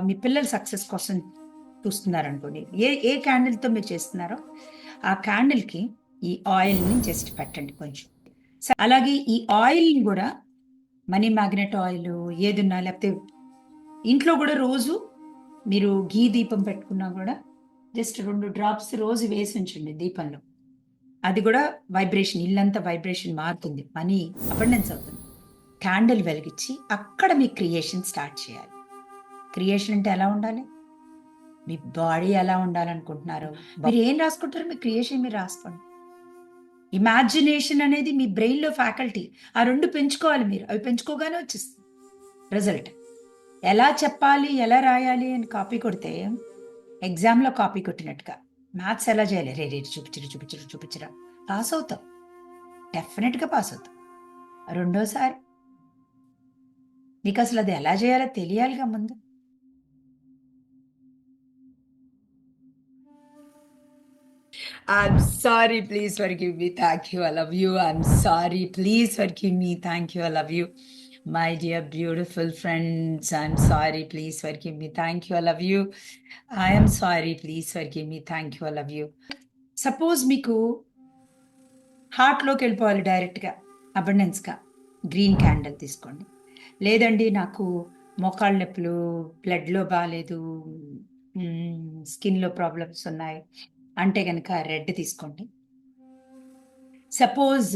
మీ పిల్లల సక్సెస్ కోసం చూస్తున్నారు అనుకోండి ఏ ఏ క్యాండిల్తో మీరు చేస్తున్నారో ఆ క్యాండిల్కి ఈ ఆయిల్ని జస్ట్ పెట్టండి కొంచెం. అలాగే ఈ ఆయిల్ని కూడా మనీ మ్యాగ్నెట్ ఆయిల్ ఏదున్నా లేకపోతే ఇంట్లో కూడా రోజు మీరు ఘీ దీపం పెట్టుకున్నా కూడా జస్ట్ రెండు డ్రాప్స్ రోజు వేసి ఉంచండి దీపంలో. అది కూడా వైబ్రేషన్ ఇల్లంతా వైబ్రేషన్ మారుతుంది. మనీ అబండెన్స్ అవుతుంది. క్యాండిల్ వెలిగించి అక్కడ మీ క్రియేషన్ స్టార్ట్ చేయాలి. క్రియేషన్ అంటే ఎలా ఉండాలి? మీ బాడీ ఎలా ఉండాలనుకుంటున్నారు? మీరు ఏం రాసుకుంటారో? మీ క్రియేషన్ మీరు రాసుకోండి. ఇమాజినేషన్ అనేది మీ బ్రెయిన్లో ఫ్యాకల్టీ. ఆ రెండు పెంచుకోవాలి మీరు. అవి పెంచుకోగానే వచ్చేస్తుంది. రిజల్ట్. ఎలా చెప్పాలి? ఎలా రాయాలి? అని కాపీ కొడితే ఎగ్జామ్లో కాపీ కొట్టినట్టుగా. మ్యాథ్స్ ఎలా చేయాలి? రే రేటు చూపించరు చూపించరు చూపించరా. పాస్ అవుతాం. డెఫినెట్గా పాస్ అవుతాం. రెండోసారి. నీకు అసలు అది ఎలా చేయాలో తెలియాలిగా ముందు. I'm sorry, please forgive me. Thank you. I love you. I'm sorry. Please forgive me. Thank you. I love you. My dear beautiful friends, I'm sorry. Please forgive me. Thank you. I love you. I am sorry. Please forgive me. Thank you. I love you. Suppose మీకు హార్ట్లోకి వెళ్ళిపోవాలి డైరెక్ట్గా అబండెన్స్గా green candle తీసుకోండి లేదండి నాకు మోకాళ్ళ నొప్పులు బ్లడ్లో బాగాలేదు స్కిన్లో ప్రాబ్లమ్స్ ఉన్నాయి అంటే కనుక రెడ్ తీసుకోండి. సపోజ్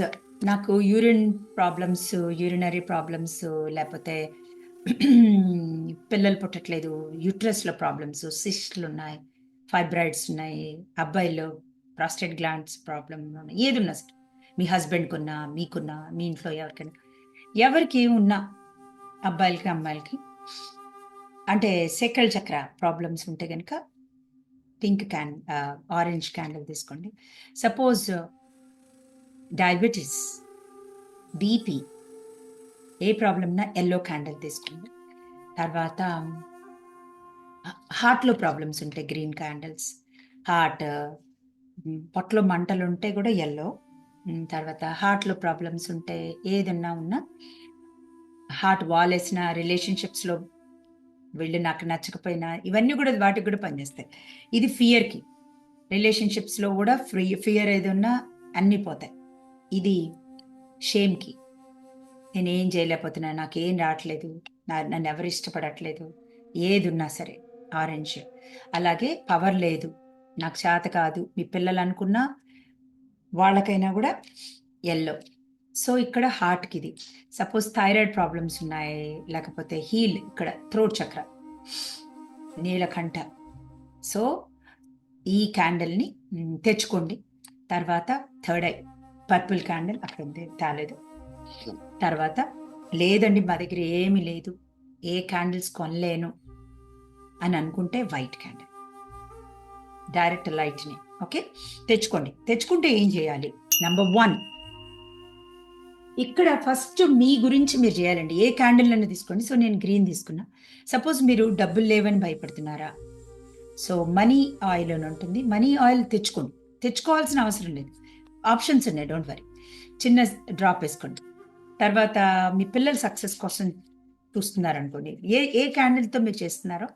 నాకు యూరిన్ ప్రాబ్లమ్స్ యూరినరీ ప్రాబ్లమ్స్ లేకపోతే పిల్లలు పుట్టట్లేదు యూట్రస్లో ప్రాబ్లమ్స్ సిస్ట్లు ఉన్నాయి ఫైబ్రాయిడ్స్ ఉన్నాయి అబ్బాయిలో ప్రాస్టేట్ గ్లాండ్స్ ప్రాబ్లమ్ ఉన్నాయి ఏది ఉన్నా సరే. మీ హస్బెండ్కి ఉన్నా మీకున్నా మీ ఇంట్లో ఎవరికైనా ఎవరికి ఉన్నా అబ్బాయిలకి అమ్మాయిలకి అంటే సెకల్ చక్ర ప్రాబ్లమ్స్ ఉంటే కనుక పింక్ క్యాన్ ఆరెంజ్ క్యాండిల్ తీసుకోండి. సపోజ్ డయాబెటీస్ బీపీ ఏ ప్రాబ్లం ఎల్లో క్యాండిల్ తీసుకోండి. తర్వాత హార్ట్లో ప్రాబ్లమ్స్ ఉంటాయి గ్రీన్ క్యాండిల్స్. హార్ట్ పొట్టలో మంటలు ఉంటే కూడా ఎల్లో. తర్వాత హార్ట్లో ప్రాబ్లమ్స్ ఉంటే ఏదన్నా ఉన్నా హార్ట్ వాల్ వేసిన రిలేషన్షిప్స్లో వీళ్ళు నాకు నచ్చకపోయినా ఇవన్నీ కూడా వాటికి కూడా పనిచేస్తాయి. ఇది ఫియర్కి రిలేషన్షిప్స్లో కూడా ఫ్రీ ఫియర్ ఏది ఉన్నా అన్నీ పోతాయి. ఇది షేమ్కి నేను ఏం చేయలేకపోతున్నా నాకు ఏం రావట్లేదు నా నన్ను ఎవరు ఇష్టపడట్లేదు ఏది ఉన్నా సరే ఆరెంజ్ అలాగే పవర్ లేదు నాకు చేత కాదు మీ పిల్లలు అనుకున్నా వాళ్ళకైనా కూడా ఎల్లో సో ఇక్కడ హార్ట్కి ఇది సపోజ్ థైరాయిడ్ ప్రాబ్లమ్స్ ఉన్నాయి లేకపోతే హీల్ ఇక్కడ థ్రోట్ చక్ర నీలకంఠ సో ఈ క్యాండిల్ని తెచ్చుకోండి. తర్వాత థర్డ్ ఐ పర్పుల్ క్యాండిల్ అక్కడ ఉంది తేలేదు. తర్వాత లేదండి మా దగ్గర ఏమీ లేదు. ఏ క్యాండిల్స్ కొనలేను అని అనుకుంటే వైట్ క్యాండిల్. డైరెక్ట్ లైట్ని ఓకే? తెచ్చుకోండి. తెచ్చుకుంటే ఏం చేయాలి? నెంబర్ వన్ ఇక్కడ ఫస్ట్ మీ గురించి మీరు చేయాలండి. ఏ క్యాండిల్ అన్న తీసుకోండి. సో నేను గ్రీన్ తీసుకున్నా. సపోజ్ మీరు డబ్బులు లేవని భయపడుతున్నారా? సో మనీ ఆయిల్ అని ఉంటుంది. మనీ ఆయిల్ తెచ్చుకోండి. తెచ్చుకోవాల్సిన అవసరం లేదు. ఆప్షన్స్ ఉన్నాయి. డోంట్ వరీ చిన్న డ్రాప్ వేసుకోండి. తర్వాత మీ పిల్లల సక్సెస్ కోసం చూస్తున్నారు అనుకోండి ఏ ఏ క్యాండిల్తో మీరు చేస్తున్నారో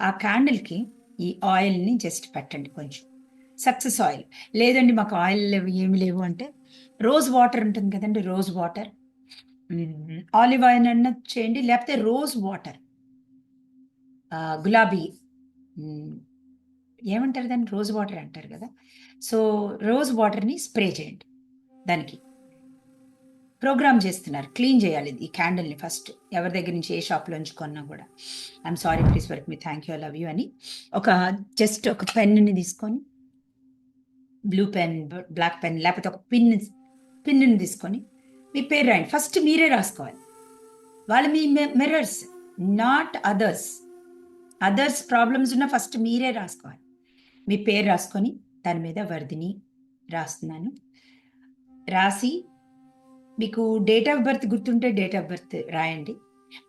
ఆ క్యాండిల్కి ఈ ఆయిల్ని జస్ట్ పెట్టండి కొంచెం. సక్సెస్ ఆయిల్ లేదండి మాకు ఆయిల్ లేవు ఏమి లేవు అంటే రోజ్ వాటర్ ఉంటుంది కదండి రోజ్ వాటర్ ఆలివ్ ఆయిల్ అన్న చేయండి లేకపోతే రోజ్ వాటర్ గులాబీ. ఏమంటారు దాన్ని? రోజ్ వాటర్ అంటారు కదా. సో రోజ్ వాటర్ని స్ప్రే చేయండి దానికి. ప్రోగ్రామ్ చేస్తున్నారు క్లీన్ చేయాలి ఈ క్యాండిల్ని ఫస్ట్ ఎవరి దగ్గర నుంచి ఏ షాప్లో కొన్నా కూడా. I'm sorry please work me thank you love you అని. ఒక జస్ట్ ఒక పెన్ని తీసుకొని బ్లూ పెన్ బ్లాక్ పెన్ లేకపోతే ఒక పిన్ పిన్ని తీసుకొని మీ పేరు రాయండి. ఫస్ట్ మీరే రాసుకోవాలి. వాళ్ళు మీ mirrors not others others problems ఉన్న ఫస్ట్ మీరే రాసుకోవాలి. మీ పేరు రాసుకొని దాని మీద వర్ధిని రాస్తున్నాను. రాసి మీకు డేట్ ఆఫ్ బర్త్ గుర్తుంటే డేట్ ఆఫ్ బర్త్ రాయండి.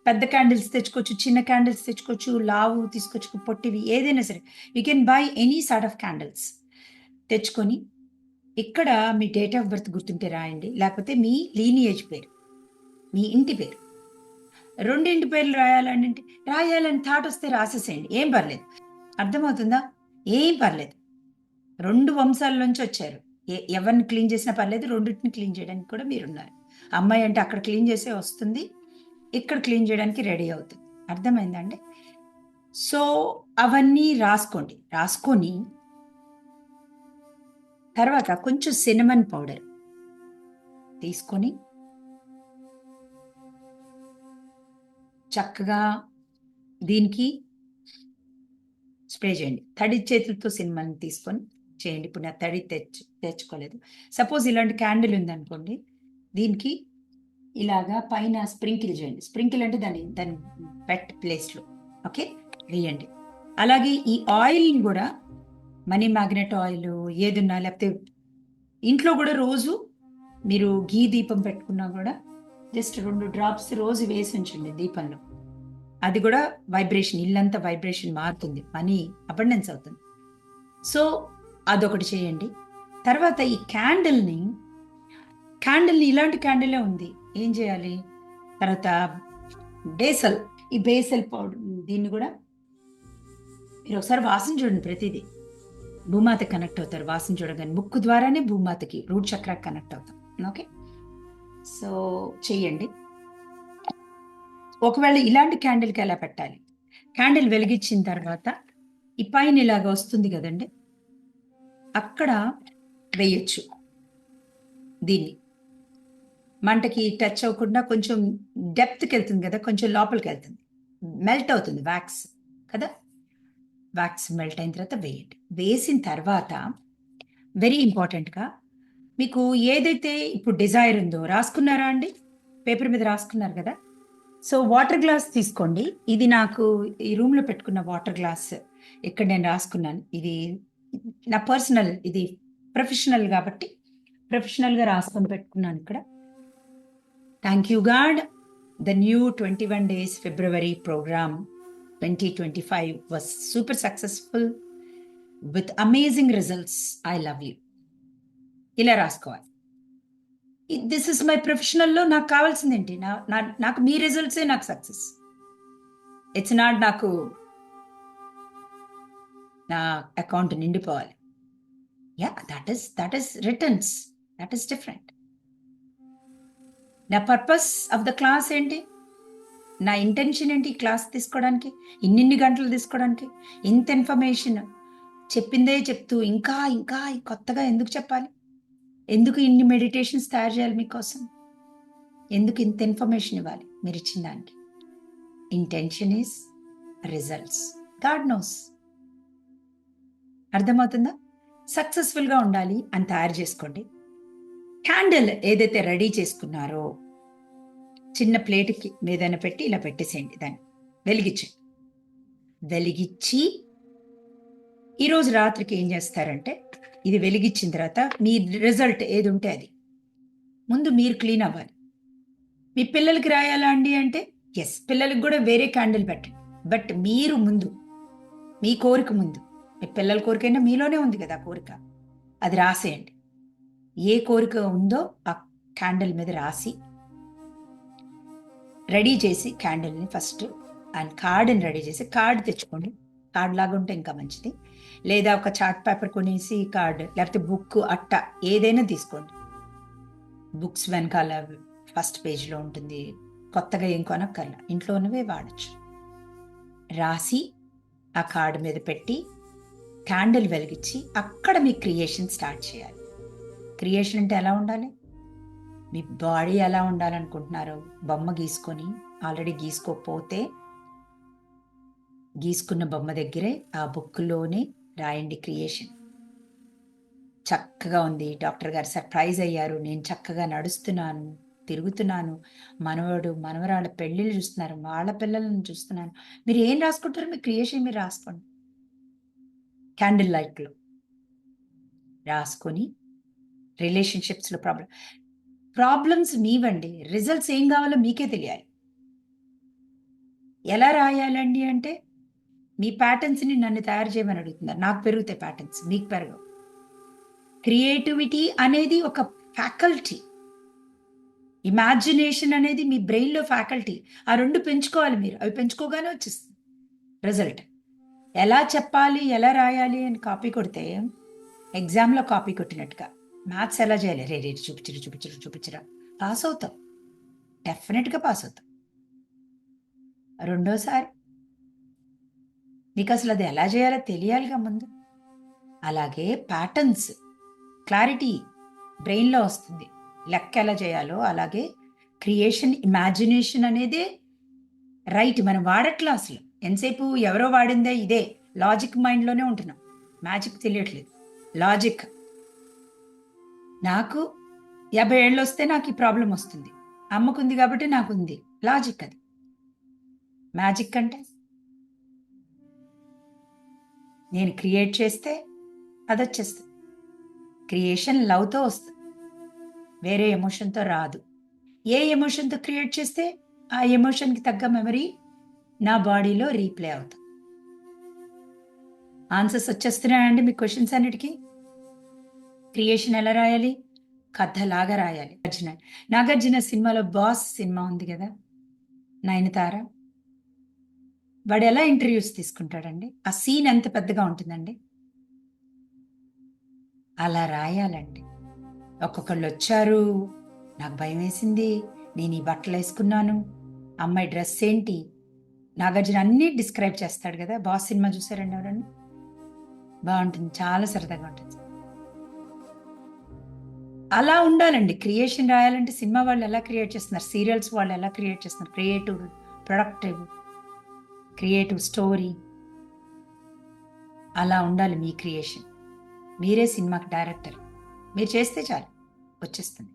పెద్ద క్యాండిల్స్ తెచ్చుకోవచ్చు చిన్న క్యాండిల్స్ తెచ్చుకోవచ్చు లావు తీసుకొచ్చు పొట్టివి ఏదైనా సరే. You can buy any sort of candles తెచ్చుకొని ఇక్కడ మీ డేట్ ఆఫ్ బర్త్ గుర్తుంటే రాయండి. లేకపోతే మీ లీనియేజ్ పేరు మీ ఇంటి పేరు. రెండింటి పేర్లు రాయాలని అంటే రాయాలని థాట్ వస్తే రాసేసేయండి. ఏం పర్లేదు. అర్థమవుతుందా? ఏం పర్లేదు. రెండు వంశాల నుంచి వచ్చారు. ఏ ఎవరిని క్లీన్ చేసినా పర్లేదు రెండింటిని క్లీన్ చేయడానికి కూడా మీరున్నారు. అమ్మాయి అంటే అక్కడ క్లీన్ చేసే వస్తుంది ఇక్కడ క్లీన్ చేయడానికి రెడీ అవుతుంది. అర్థమైందండి సో అవన్నీ రాసుకోండి. రాసుకొని తర్వాత కొంచెం సినమన్ పౌడర్ తీసుకొని చక్కగా దీనికి స్ప్రే చేయండి. తడి చేతులతో సినిమాని తీసుకొని చేయండి. ఇప్పుడు నా తడి తెచ్చు తెచ్చుకోలేదు. సపోజ్ ఇలాంటి క్యాండిల్ ఉందనుకోండి దీనికి ఇలాగా పైన స్ప్రింకిల్ చేయండి. స్ప్రింకిల్ అంటే దాని దాని బెట్ ప్లేస్లో ఓకే? వేయండి. అలాగే ఈ ఆయిల్ని కూడా మనీ మ్యాగ్నెట్ ఆయిల్ ఏదున్నా లేకపోతే ఇంట్లో కూడా రోజు మీరు ఘీ దీపం పెట్టుకున్నా కూడా జస్ట్ రెండు డ్రాప్స్ రోజు వేసి ఉంచండి దీపంలో. అది కూడా వైబ్రేషన్ ఇల్లంతా వైబ్రేషన్ మారుతుంది. మనీ అబండెన్స్ అవుతుంది. సో అదొకటి చేయండి. తర్వాత ఈ క్యాండిల్ని క్యాండిల్ని ఇలాంటి క్యాండిలే ఉంది. ఏం చేయాలి? తర్వాత బేసల్ ఈ బేసల్ పౌడర్ దీన్ని కూడా మీరు ఒకసారి వాసన చూడండి ప్రతిదీ. భూమాత కనెక్ట్ అవుతారు. వాసన చూడగానే ముక్కు ద్వారానే భూమాతకి రూట్ చక్ర కనెక్ట్ అవుతాం. ఓకే సో చెయ్యండి ఒకవేళ ఇలాంటి క్యాండిల్కి ఎలా పెట్టాలి? క్యాండిల్ వెలిగించిన తర్వాత ఈ పైన ఇలాగ వస్తుంది కదండి? అక్కడ వేయచ్చు. దీన్ని. మంటకి టచ్ అవ్వకుండా కొంచెం డెప్త్కి వెళ్తుంది కదా? కొంచెం లోపలికి వెళ్తుంది. మెల్ట్ అవుతుంది వ్యాక్స్ కదా? వ్యాక్స్ మెల్ట్ అయిన తర్వాత వేయండి. వేసిన తర్వాత వెరీ ఇంపార్టెంట్గా మీకు ఏదైతే ఇప్పుడు డిజైర్ ఉందో రాసుకున్నారా అండి? పేపర్ మీద రాసుకున్నారు కదా? సో వాటర్ గ్లాస్ తీసుకోండి. ఇది నాకు ఈ రూమ్లో పెట్టుకున్న వాటర్ గ్లాస్ ఇక్కడ నేను రాసుకున్నాను. ఇది నా పర్సనల్ ఇది ప్రొఫెషనల్ కాబట్టి ప్రొఫెషనల్గా రాసుకొని పెట్టుకున్నాను ఇక్కడ. Thank you God the new twenty one days February program twenty twenty five was super successful with amazing results I love you ఇలా రాసుకోవాలి. దిస్ ఇస్ మై ప్రొఫెషనల్లో నాకు కావాల్సింది ఏంటి నా- నాకు మీ రిజల్ట్సే నాకు సక్సెస్ ఇట్స్ నాట్ నాకు నా account నిండిపోవాలి. Yeah that is that is returns that is different నా పర్పస్ ఆఫ్ ద క్లాస్ ఏంటి? నా ఇంటెన్షన్ ఏంటి ఈ క్లాస్ తీసుకోవడానికి? ఇన్నిన్ని గంటలు తీసుకోవడానికి? ఇంత ఇన్ఫర్మేషన్ చెప్పిందే చెప్తూ ఇంకా ఇంకా కొత్తగా ఎందుకు చెప్పాలి? ఎందుకు ఇన్ని మెడిటేషన్స్ తయారు చేయాలి మీకోసం? ఎందుకు ఇంత ఇన్ఫర్మేషన్ ఇవ్వాలి మీరు ఇచ్చిన దానికి? Intention is results God knows అర్థమవుతుందా? సక్సెస్ఫుల్గా ఉండాలి అని తయారు చేసుకోండి. క్యాండిల్ ఏదైతే రెడీ చేసుకున్నారో చిన్న ప్లేట్కి మీదైనా పెట్టి ఇలా పెట్టేసేయండి దాన్ని. వెలిగించండి. వెలిగించి ఈరోజు రాత్రికి ఏం చేస్తారంటే ఇది వెలిగించిన తర్వాత మీ రిజల్ట్ ఏది ఉంటే అది. ముందు మీరు క్లీన్ అవ్వాలి. మీ పిల్లలకి రాయాలా అండి అంటే ఎస్ పిల్లలకి కూడా వేరే క్యాండిల్ పెట్టండి. బట్ మీరు ముందు మీ కోరిక ముందు మీ పిల్లల కోరికైనా మీలోనే ఉంది కదా కోరిక అది రాసేయండి. ఏ కోరిక ఉందో ఆ క్యాండిల్ మీద రాసి రెడీ చేసి క్యాండిల్ని ఫస్ట్ అండ్ కార్డుని రెడీ చేసి కార్డు తెచ్చుకోండి. కార్డ్ లాగా ఉంటే ఇంకా మంచిది. లేదా ఒక చార్ట్ పేపర్ కొనేసి కార్డ్ లేకపోతే బుక్ అట్ట ఏదైనా తీసుకోండి. బుక్స్ వెనకాల ఫస్ట్ పేజ్లో ఉంటుంది. కొత్తగా ఏం కొనక్కర్లా. ఇంట్లో ఉన్నవే వాడచ్చు. రాసి ఆ కార్డు మీద పెట్టి క్యాండిల్ వెలిగించి అక్కడ మీ క్రియేషన్ స్టార్ట్ చేయాలి. క్రియేషన్ అంటే ఎలా ఉండాలి? మీ బాడీ ఎలా ఉండాలనుకుంటున్నారో బొమ్మ గీసుకొని ఆల్రెడీ గీసుకోకపోతే గీసుకున్న బొమ్మ దగ్గరే ఆ బుక్లోనే రాయండి క్రియేషన్. చక్కగా ఉంది. డాక్టర్ గారు సర్ప్రైజ్ అయ్యారు. నేను చక్కగా నడుస్తున్నాను తిరుగుతున్నాను. మనవడు మనవరాళ్ళ పెళ్ళిళ్ళు చూస్తున్నారు. వాళ్ళ పిల్లలను చూస్తున్నాను. మీరు ఏం రాసుకుంటారో మీ క్రియేషన్ మీరు రాసుకోండి. క్యాండిల్ లైట్లో రాసుకొని రిలేషన్షిప్స్లో ప్రాబ్లం ప్రాబ్లమ్స్ మీవండి రిజల్ట్స్ ఏం కావాలో మీకే తెలియాలి. ఎలా రాయాలండి అంటే మీ ప్యాటర్న్స్ని నన్ను తయారు చేయమని అడుగుతున్నారు. నాకు పెరుగుతాయి ప్యాటర్న్స్ మీకు పెరగవు. క్రియేటివిటీ అనేది ఒక ఫ్యాకల్టీ. ఇమాజినేషన్ అనేది మీ బ్రెయిన్లో ఫ్యాకల్టీ. ఆ రెండు పెంచుకోవాలి మీరు. అవి పెంచుకోగానే వచ్చేస్తుంది. రిజల్ట్. ఎలా చెప్పాలి ఎలా రాయాలి అని కాపీ కొడితే ఎగ్జామ్లో కాపీ కొట్టినట్టుగా. మ్యాథ్స్ ఎలా చేయాలి. రే రేటు చూపించరు చూపించరు చూపించరా పాస్ అవుతాం డెఫినెట్గా పాస్ అవుతాం రెండోసారి. నీకు అసలు అది ఎలా చేయాలో తెలియాలిగా ముందు. అలాగే ప్యాటర్న్స్ క్లారిటీ బ్రెయిన్లో వస్తుంది. లెక్క ఎలా చేయాలో అలాగే క్రియేషన్ ఇమాజినేషన్ అనేది రైట్ మనం వాడట్లా అసలు. ఎంతసేపు ఎవరో వాడిందే ఇదే. లాజిక్ మైండ్లోనే ఉంటున్నాం. మ్యాజిక్ తెలియట్లేదు. లాజిక్ నాకు యాభై ఏళ్ళు వస్తే నాకు ఈ ప్రాబ్లం వస్తుంది. అమ్మకుంది కాబట్టి నాకు ఉంది లాజిక్ అది. మ్యాజిక్ అంటే నేను క్రియేట్ చేస్తే అది వచ్చేస్తుంది. క్రియేషన్ లవ్తో వస్తుంది. వేరే ఎమోషన్తో రాదు. ఏ ఎమోషన్తో క్రియేట్ చేస్తే ఆ ఎమోషన్కి తగ్గ మెమరీ నా బాడీలో రీప్లే అవుతుంది. ఆన్సర్స్ వచ్చేస్తున్నాయండి మీ క్వశ్చన్స్ అన్నిటికీ? క్రియేషన్ ఎలా రాయాలి? కథలాగా రాయాలి. నాగార్జున. నాగార్జున సినిమాలో బాస్ సినిమా ఉంది కదా? నయనతార. వాడు ఎలా ఇంటర్వ్యూస్ తీసుకుంటాడండి? ఆ సీన్ ఎంత పెద్దగా ఉంటుందండి? అలా రాయాలండి. ఒక్కొక్కళ్ళు వచ్చారు. నాకు భయం వేసింది. నేను ఈ బట్టలు వేసుకున్నాను. అమ్మాయి డ్రెస్ ఏంటి? నాగార్జున అన్నీ డిస్క్రైబ్ చేస్తాడు కదా? బాస్ సినిమా చూసారండి ఎవరన్నా? బాగుంటుంది. చాలా సరదాగా ఉంటుంది. అలా ఉండాలండి. క్రియేషన్ రాయాలంటే సినిమా వాళ్ళు ఎలా క్రియేట్ చేస్తున్నారు? సీరియల్స్ వాళ్ళు ఎలా క్రియేట్ చేస్తున్నారు? Creative productive creative story. అలా ఉండాలి మీ క్రియేషన్. మీరే సినిమాకి డైరెక్టర్. మీరు చేస్తే చాలు. వచ్చేస్తుంది.